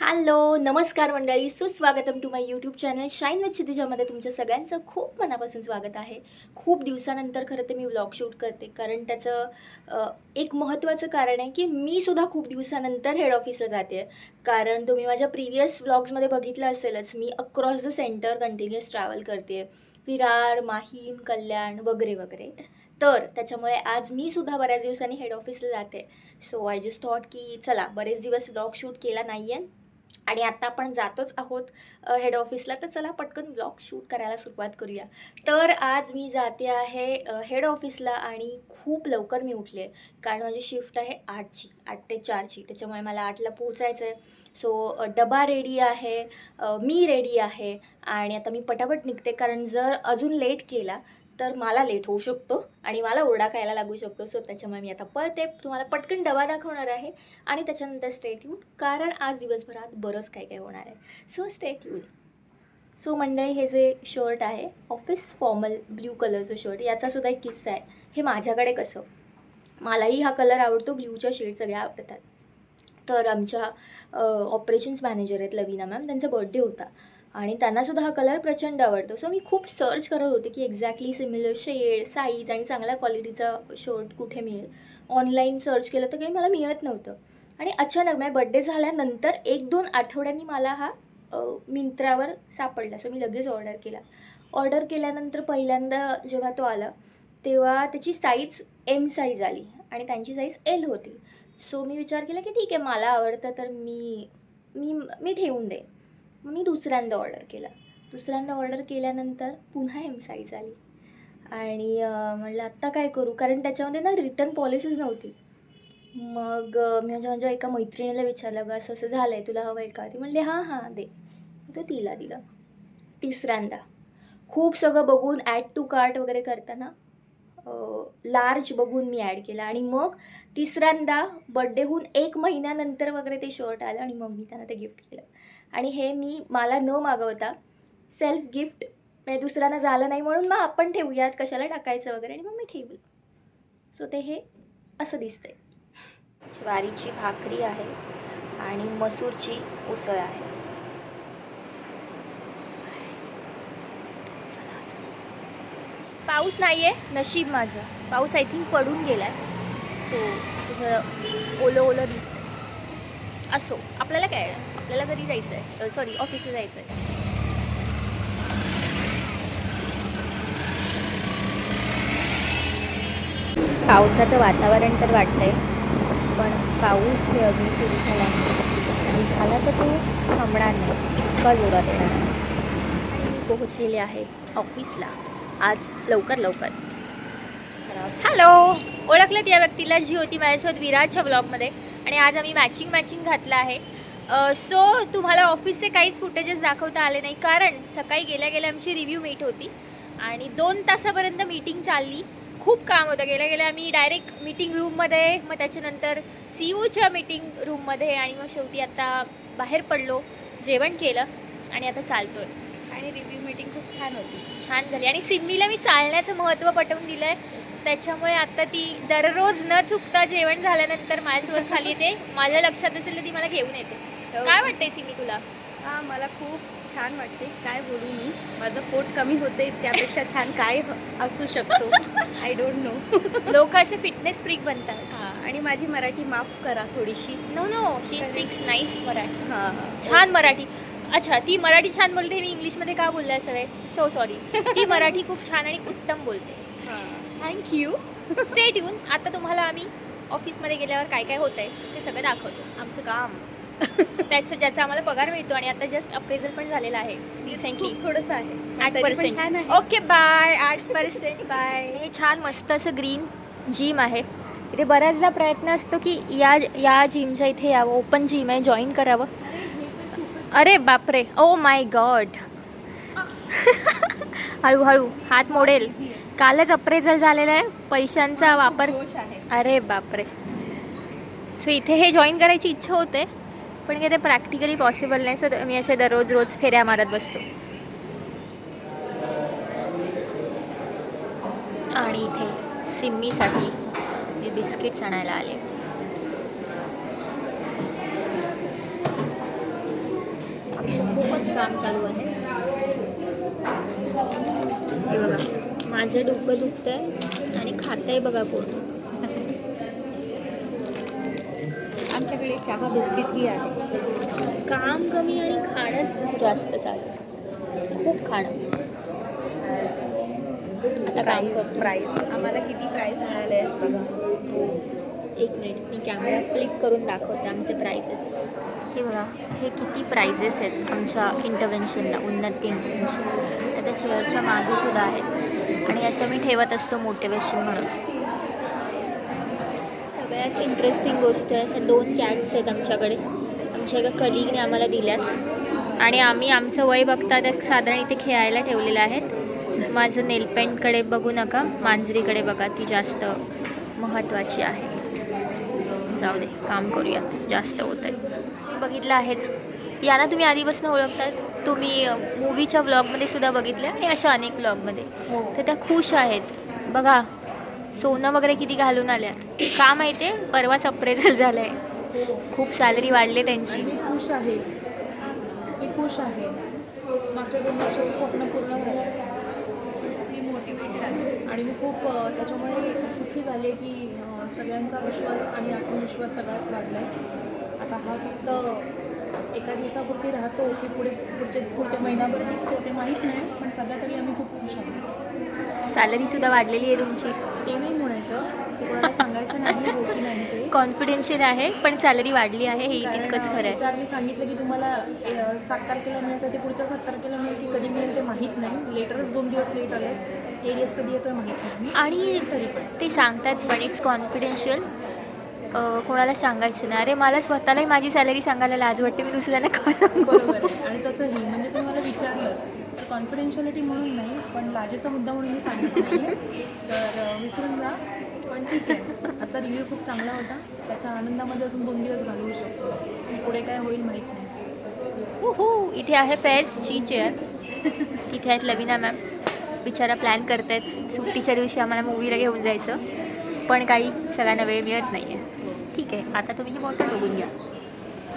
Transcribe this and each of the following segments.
Hello नमस्कार मंडळी. सुस्वागतम to my YouTube channel shine with क्षितिजामध्ये तुमच्या सगळ्यांचं खूप मनापासून स्वागत आहे. खूप दिवसानंतर खरं तर मी व्लॉग शूट करते. कारण त्याचं एक महत्त्वाचं कारण आहे की मी सुद्धा खूप दिवसानंतर हेड ऑफिसला जाते. कारण तुम्ही माझ्या प्रिव्हियस व्लॉग्समध्ये बघितलं असेलच मी across the centre continuous travel करते. विरार माहीम कल्याण वगैरे वगैरे. तर त्याच्यामुळे आज मी सुद्धा बऱ्याच दिवसांनी हेड ऑफिसला जाते. सो आय जस्ट थॉट की चला बरेच दिवस व्लॉग शूट केला नाही आहे आणि आता आपण जातोच आहोत हेड ऑफिसला तर चला पटकन ब्लॉग शूट करायला सुरुवात करूया. तर आज मी जाते आहे हेड ऑफिसला आणि खूप लवकर मी उठले कारण माझी शिफ्ट आहे आठची आठ ते चारची. त्याच्यामुळे मला आठला पोहोचायचं आहे सो डबा रेडी आहे मी रेडी आहे. आणि आता मी पटापट निघते. कारण जर अजून लेट केला तर मला लेट होऊ शकतो आणि मला ओरडा खायला लागू शकतो. सो त्याच्यामुळे मी आता पळते. तुम्हाला पटकन डबा दाखवणार आहे. आणि त्याच्यानंतर स्टेट कारण आज दिवसभरात बरंच काय काय होणार आहे. सो स्टेट येऊन सो मंडळी हे जे शर्ट आहे ऑफिस फॉर्मल ब्ल्यू कलरचं शर्ट याचासुद्धा एक किस्सा आहे. हे माझ्याकडे कसं? मलाही हा कलर आवडतो ब्ल्यूच्या शेड सगळ्या आवडतात. तर आमच्या ऑपरेशन्स मॅनेजर आहेत लवीना मॅम त्यांचा बर्थडे होता. आणि त्यांनासुद्धा हा कलर प्रचंड आवडतो. सो मी खूप सर्च करत होते की एक्झॅक्टली सिमिलर शेड साईज आणि चांगल्या क्वालिटीचा शर्ट कुठे मिळेल. ऑनलाईन सर्च केलं तर काही मला मिळत नव्हतं. आणि अचानक माझ्या बड्डे झाल्यानंतर एक दोन आठवड्यांनी मला हा मिंत्रावर सापडला. सो मी लगेच ऑर्डर केला. ऑर्डर केल्यानंतर पहिल्यांदा जेव्हा तो आला तेव्हा त्याची साईज एम साईज आली आणि त्यांची साईज एल होती. सो मी विचार केला की ठीक आहे मला आवडतं तर मी मी मी ठेवून देईन. मग मी दुसऱ्यांदा ऑर्डर केला. दुसऱ्यांदा ऑर्डर केल्यानंतर पुन्हा एम साईज आली आणि म्हणलं आत्ता काय करू? कारण त्याच्यामध्ये ना रिटर्न पॉलिसीच नव्हती. मग मी माझ्या माझ्या एका मैत्रिणीला विचारलं ग असं असं झालं आहे तुला हवं आहे का? ती म्हणले हां हां दे. तो तिला दिलं. तिसऱ्यांदा. खूप सगळं बघून ॲड टू कार्ट वगैरे करताना लार्ज बघून मी ॲड केला. आणि मग तिसऱ्यांदा बड्डेहून एक महिन्यानंतर वगैरे ते शर्ट आलं आणि मग मी त्यांना ते गिफ्ट केलं. आणि हे मी मला न मागवता सेल्फ गिफ्ट म्हणजे दुसऱ्यांना झालं नाही म्हणून मग आपण ठेवूयात कशाला टाकायचं वगैरे आणि मग मी ठेवलं सो ते हे असं दिसतंय. ज्वारीची भाकरी आहे आणि मसूरची उसळ आहे. पाऊस नाही आहे नशीब माझं. पाऊस आय थिंक पडून गेला आहे सो असं ओलं ओलं दिसतं असो आपल्याला काय आपल्याला घरी जायचं आहे सॉरी ऑफिसला जायचं आहे पावसाचं वातावरण तर वाटतंय पण पाऊस हे अजून सुरू झाला आणि झाला तर तो थांबणार नाही इतका जोरात येणार आहे. पोहोचलेले आहे ऑफिसला आज लवकर लवकर. हॅलो ओळखलं या व्यक्तीला जी होती माझ्यासोबत विराजच्या ब्लॉगमध्ये आणि आज आम्ही मॅचिंग मॅचिंग घातलं आहे. सो तुम्हाला ऑफिसचे काहीच फुटेजेस दाखवता आले नाही. कारण सकाळी गेल्या गेल्या आमची रिव्ह्यू मीट होती. आणि दोन तासापर्यंत मीटिंग चालली. खूप काम होतं. गेल्या गेल्या आम्ही डायरेक्ट मीटिंग रूममध्ये मग त्याच्यानंतर सी ओच्या मीटिंग रूममध्ये आणि मग शेवटी आता बाहेर पडलो. जेवण केलं आणि आता चालतोय. आणि रिव्ह्यू मीटिंग खूप छान होती. छान झाली. आणि सिम्मीला मी चालण्याचं महत्त्व पटवून दिलं आहे त्याच्यामुळे आता ती दररोज न चुकता जेवण झाल्यानंतर माझ्यासोबत खाली येते. माझ्या लक्षात असेल तर ती मला घेऊन येते. काय वाटतंय सिमी तुला? हा मला खूप छान वाटते काय बोलू मी? माझं पोट कमी होते त्यापेक्षा छान काय ह- असू शकतो? आय डोंट नो लोक असे फिटनेस फ्रीक बनतात. हा आणि माझी मराठी माफ करा थोडीशी. No no she speaks nice Marathi. हा छान मराठी. अच्छा ती मराठी छान बोलते मी इंग्लिशमध्ये का बोलले असावे सो सॉरी ती मराठी खूप छान आणि उत्तम बोलते. थँक्यू स्टेट येऊन आता तुम्हाला आम्ही ऑफिसमध्ये गेल्यावर काय काय होत आहे ते सगळं दाखवतो. आमचं काम. त्याचं ज्याचा आम्हाला पगार मिळतो आणि आता जस्ट अप्रेझल पण झालेला आहे रिसेंटली थोडंसं आहे. आठ पर्सेंट छान आहे. ओके बाय आठ पर्सेंट बाय हे छान मस्त असं ग्रीन जिम आहे. इथे बऱ्याचदा प्रयत्न असतो की या या जिमच्या इथे यावं ओपन जिम आहे जॉईन करावं. अरे बापरे. ओ माय गॉड हळूहळू हात मोडेल. कालच अप्रेझल झालेलं आहे. पैशांचा वापर. अरे बापरे. सो इथे हे जॉईन करायची इच्छा होते. पण काय ते प्रॅक्टिकली पॉसिबल नाही. सो मी असे दररोज रोज फेऱ्या मारत बसतो. आणि इथे सिम्मीसाठी मी बिस्किट्स आणायला आले. खूपच काम चालू आहे. हे बघा माझं डोकं दुखतंय आणि खातंय बघा कोण आमच्याकडे चहा बिस्किट ही आहे. काम कमी आणि खाणंच जास्त चालू. खूप खाणं. आता काम प्राईज करतो. प्राईज आम्हाला किती प्राईज मिळाले आहेत बघा. एक मिनिट मी कॅमेरा फ्लिप करून दाखवते आमचे प्राइजेस हे बघा हे किती प्राइजेस आहेत आमच्या इंटरव्हेन्शनला उन्नती इंटरव्हेन्शन आता चेअरच्या मागे सुद्धा आहेत. आणि असं मी ठेवत असतो मोटिवेशन म्हणून. सगळ्यात इंटरेस्टिंग गोष्ट आहे. ह्या दोन कॅट्स आहेत आमच्याकडे. आमच्या एका कलिगने आम्हाला दिल्यात. आणि आम्ही आमचं वय बघता त्या साधारण इथे खेळायला ठेवलेलं आहेत. माझं नेलपेंटकडे बघू नका. मांजरीकडे बघा. ती जास्त महत्त्वाची आहे. जाऊ दे काम करूयात. जास्त होत आहे. बघितलं आहेच. यांना तुम्ही आधीपासून ओळखतात. तुम्ही मूवीच्या ब्लॉगमध्ये सुद्धा बघितल्या आणि अशा अनेक ब्लॉगमध्ये हो. तर त्या खुश आहेत. बघा. सोनं वगैरे किती घालून आल्यात? का माहिती आहे? परवाच अप्रेझल झालं आहे खूप सॅलरी वाढली त्यांची. मी खुश आहे. मी खुश आहे. मागच्या दोन वर्षाचं स्वप्न पूर्ण झालं मी मोटिवेटेड आहे. आणि मी खूप त्याच्यामुळे सुखी झाले की सगळ्यांचा विश्वास आणि आत्मविश्वास सगळाच वाढला आहे आता हा फक्त एका दिवसापुरती राहतो की पुढे पुढचे पुढच्या महिन्याभर टिकतो ते माहीत नाही पण सध्या तरी आम्ही खूप खुश आहोत. सॅलरीसुद्धा वाढलेली आहे तुमची. ते नाही म्हणायचं. सांगायचं नाही. हो की नाही ते. कॉन्फिडेन्शियल आहे पण सॅलरी वाढली आहे. हे तितकंच खरं आहे. ने सांगितलं की तुम्हाला सात तारखेला मिळेल तर ते पुढच्या सात तारखेला मिळेल की कधी मिळेल ते माहीत नाही. लेटरच दोन दिवस लेट आले. एरियस कधी येतोय माहीत नाही. आणि तरी पण. ते सांगतात पण इट्स कॉन्फिडेन्शियल कोणाला सांगायचं नाही. अरे मला स्वतःलाही माझी सॅलरी सांगायला लाज वाटते. मी दुसऱ्यांना का सांगू? बरोबर आणि तसंही म्हणजे तुम्ही मला विचारलं कॉन्फिडेन्शियलिटी म्हणून नाही पण लाजेचा मुद्दा म्हणून मी सांगितलं तर विसरून जा. पण ठीक आहे. आजचा रिव्ह्यू खूप चांगला होता. त्याच्या आनंदामध्ये अजून दोन दिवस घालवू शकतो. पुढे काय होईल माहीत नाही. हो इथे आहे फेअर्सची चेअर तिथे आहेत लविना मॅम. बिचारा प्लॅन करत आहेत सुट्टीच्या दिवशी आम्हाला मूवीला घेऊन जायचं. पण काही सगळ्यांना वेळ मिळत नाही आहे ठीक आहे. आता तुम्ही ही बॉटल बघून घ्या.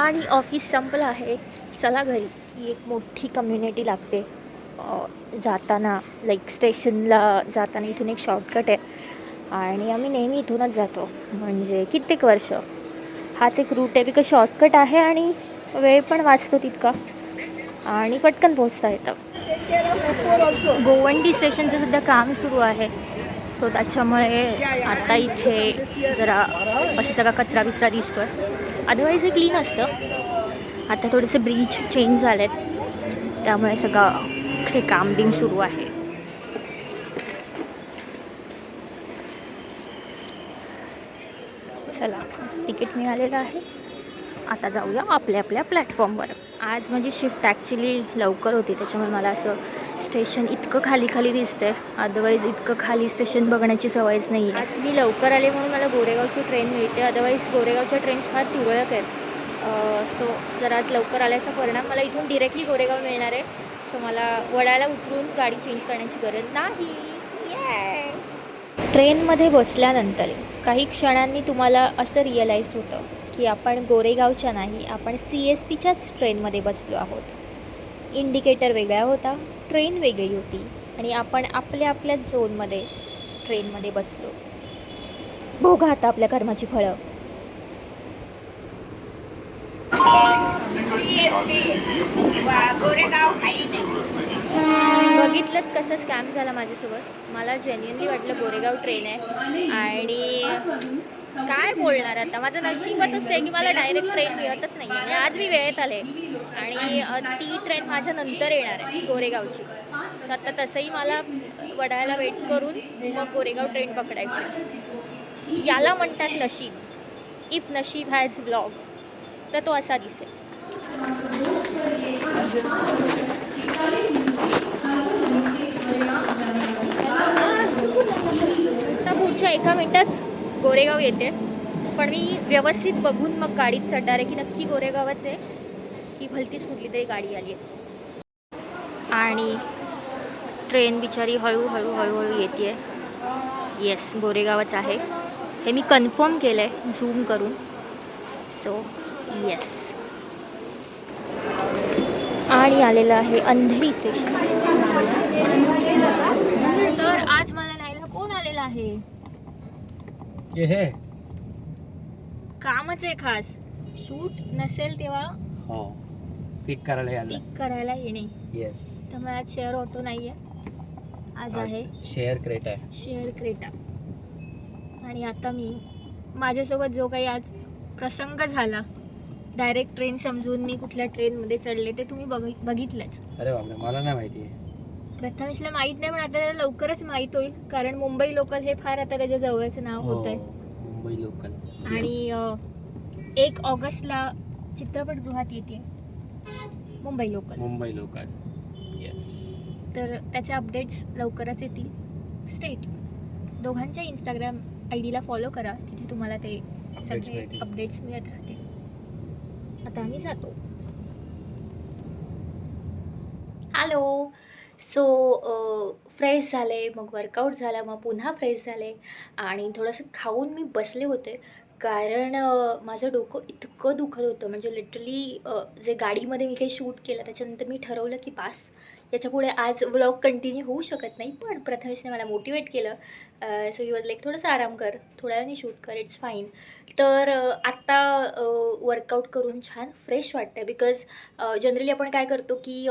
आणि ऑफिस संपलं आहे. चला घरी. ही एक मोठी कम्युनिटी लागते. जाताना लाईक स्टेशनला जाताना इथून एक शॉर्टकट आहे. आणि आम्ही नेहमी इथूनच जातो. म्हणजे कित्येक वर्ष. हाच एक रूट आहे. बिकॉज शॉर्टकट आहे आणि वेळ पण वाचतो तितका. आणि पटकन पोहोचता येतं. गोवंडी स्टेशनचं सुद्धा काम सुरू आहे. सो त्याच्यामुळे आता इथे जरा असं सगळा कचरा बिचरा दिसतो आहे अदरवाईज हे क्लीन असतं. आता थोडेसे ब्रिज चेंज झाले आहेत त्यामुळे सगळं हे काम बिम सुरू आहे. चला तिकीट मिळालेलं आहे. आता जाऊया आपल्या आपल्या प्लॅटफॉर्मवर. आज माझी शिफ्ट ॲक्च्युली लवकर होती त्याच्यामुळे मला असं स्टेशन इतकं खाली खाली दिसतंय. अदरवाईज इतकं खाली स्टेशन बघण्याची सवयच नाही आहे आज मी लवकर आले म्हणून मला गोरेगावची ट्रेन मिळते. अदरवाईज गोरेगावच्या ट्रेन्स फार तुरळक आहेत. सो जर आज लवकर आल्याचा परिणाम मला इथून डिरेक्टली गोरेगाव मिळणार आहे. सो मला वडाला उतरून गाडी चेंज करण्याची गरज नाही. ट्रेनमध्ये बसल्यानंतर काही क्षणांनी तुम्हाला असं रिअलाईज होतं की आपण गोरेगावच्या नाही आपण सी एस टीच्याच ट्रेनमध्ये बसलो आहोत. इंडिकेटर वेगळा होता ट्रेन वेगळी होती आणि आपण आपल्या आपल्या झोनमध्ये ट्रेनमध्ये बसलो. भोगा आता आपल्या कर्माची फळं. बघितलं कसं स्कॅम झाला माझ्यासोबत. मला जेन्युअनली वाटलं गोरेगाव ट्रेन आहे. आणि काय बोलणार आता? माझं नशीबच आहे की मला डायरेक्ट ट्रेन मिळतच नाही आहे आज मी वेळेत आले. आणि ती ट्रेन माझ्या नंतर येणार आहे गोरेगावची. सो आता तसंही मला वडायला वेट करून मग गोरेगाव ट्रेन पकडायची. याला म्हणतात नशीब. इफ नशीब हॅज ब्लॉग तर तो असा दिसेल. पुढच्या एका मिनिटात गोरेगाव येते. पण मी व्यवस्थित बघून मग गाडीत चढणार आहे की नक्की गोरेगावच आहे. ही भलतीच कुठली तरी गाडी आली आहे. आणि ट्रेन बिचारी हळूहळू हळूहळू येते येस गोरेगावच आहे. हे मी कन्फर्म केलं आहे झूम करून. सो येस आणि आलेलं आहे अंधेरी स्टेशन. तर आज मला न्यायला कोण आलेला आहे? ये है. कामच आहे खास. शूट नसेल तेव्हा हो. पिक करायला आलं पिक करायला येणे. येस त्यामुळे आज शेअर ऑटो नाही आहे आज आहे. शेअर क्रेट शेअर क्रेटा आणि आता मी माझ्यासोबत जो काही आज प्रसंग झाला डायरेक्ट ट्रेन समजून मी कुठल्या ट्रेनमध्ये चढले ते तुम्ही बघ बघितलंच. अरे बापरे मला नाही माहिती आहे. प्रथमेशला माहीत नाही पण आता त्याला लवकरच माहीत होईल कारण मुंबई लोकल हे फार आता त्याच्या जवळचं नाव होत आहे हो, मुंबई लोकल आणि अ, एक ऑगस्टला चित्रपटगृहात येते. Mumbai local Mumbai local yes तर त्याचे अपडेट्स लवकरच येतील. स्टेट दोघांच्या इंस्टाग्राम आय डीला फॉलो करा. तिथे तुम्हाला ते सगळे. अपडेट्स मिळत राहतील. आता आम्ही जातो हॅलो सो फ्रेश झाले मग वर्कआउट झाला मग पुन्हा फ्रेश झाले. आणि थोडंसं खाऊन मी बसले होते. कारण माझं डोकं इतकं दुखत होतं. म्हणजे लिटरली जे गाडीमध्ये मी काही शूट केलं त्याच्यानंतर मी ठरवलं की पास. याच्यापुढे आज व्लॉग कंटिन्यू होऊ शकत नाही पण प्रथमेशने मला मोटिवेट केलं. सो ही वॉज लाईक थोडंसं आराम कर थोड्या वेळाने शूट कर इट्स फाईन तर आत्ता वर्कआउट करून छान फ्रेश वाटतं बिकॉज जनरली आपण काय करतो की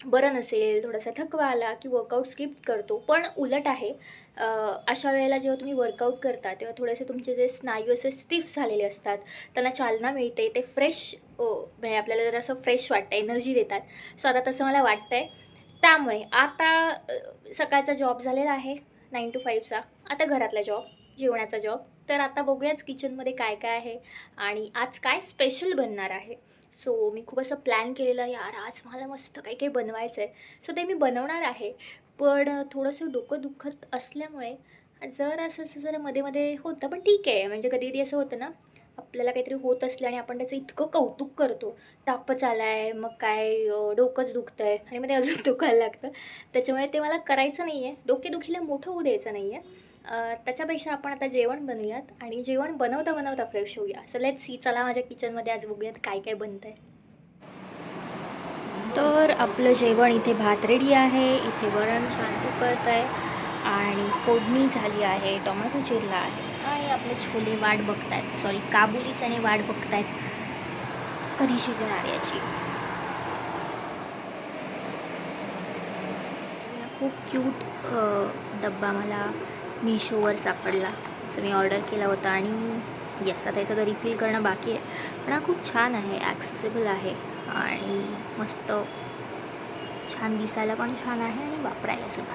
बरं नसेल थोडासा थकवा आला की वर्कआउट स्किप करतो पण उलट आहे अशा वेळेला जेव्हा तुम्ही वर्कआउट करता तेव्हा थोडेसे तुमचे जे स्नायू असे स्टिफ झालेले असतात त्यांना चालना मिळते ते फ्रेश म्हणजे आपल्याला जर असं फ्रेश वाटतं एनर्जी देतात. सो आता तसं मला वाटतं आहे त्यामुळे आता सकाळचा जॉब झालेला आहे नाईन टू फाईव्हचा आता घरातला जॉब जेवणाचा जॉब तर आता बघूयाच किचनमध्ये काय काय आहे आणि आज काय स्पेशल बनणार आहे. सो मी खूप असं प्लॅन केलेलं यार आज मला मस्त काही काही बनवायचं आहे सो ते मी बनवणार आहे. पण थोडंसं डोकं दुखत असल्यामुळे जर असं असं जरा मध्ये मध्ये होतं पण ठीक आहे. म्हणजे कधी कधी असं होतं ना आपल्याला काहीतरी होत असलं आणि आपण त्याचं इतकं कौतुक करतो तापच आला आहे मग काय डोकंच दुखतं आहे आणि मग ते अजून दुखायला लागतं. त्याच्यामुळे ते मला करायचं नाही आहे डोकेदुखीला मोठं होऊ द्यायचं नाही आहे त्याच्यापेक्षा आपण आता जेवण बनवूयात आणि जेवण बनवता बनवता फ्रेश होऊया. सो लेट सी चला माझ्या किचनमध्ये आज बघूयात काय काय बनतं आहे तर आपलं जेवण इथे भात रेडी आहे. इथे वरण छान उकळत आहे. आणि फोडणी झाली आहे. टोमॅटो चिरला आहे. आणि आपले छोले वाट बघतायत? सॉरी काबुली चणे वाट बघतायत. कधी शिजणार याची? खूप क्यूट डब्बा मला मिशोवर सापडला. सो मी ऑर्डर केला होता आणि येस आता हे सगळं रिफिल करणं बाकी आहे. पण हा खूप छान आहे ॲक्सेसिबल आहे आणि मस्त. छान दिसायला पण छान आहे आणि वापरायला सुद्धा.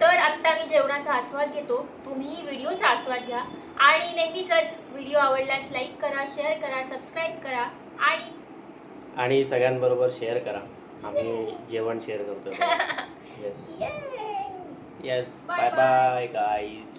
तर आत्ता मी जेवणाचा आस्वाद घेतो. तुम्ही व्हिडिओचा आस्वाद घ्या आणि नेहमीच व्हिडिओ आवडल्यास लाईक करा शेअर करा सबस्क्राईब करा आणि आणि सगळ्यांबरोबर शेअर करा. आम्ही जेवण शेअर करतो yes yes bye. Bye guys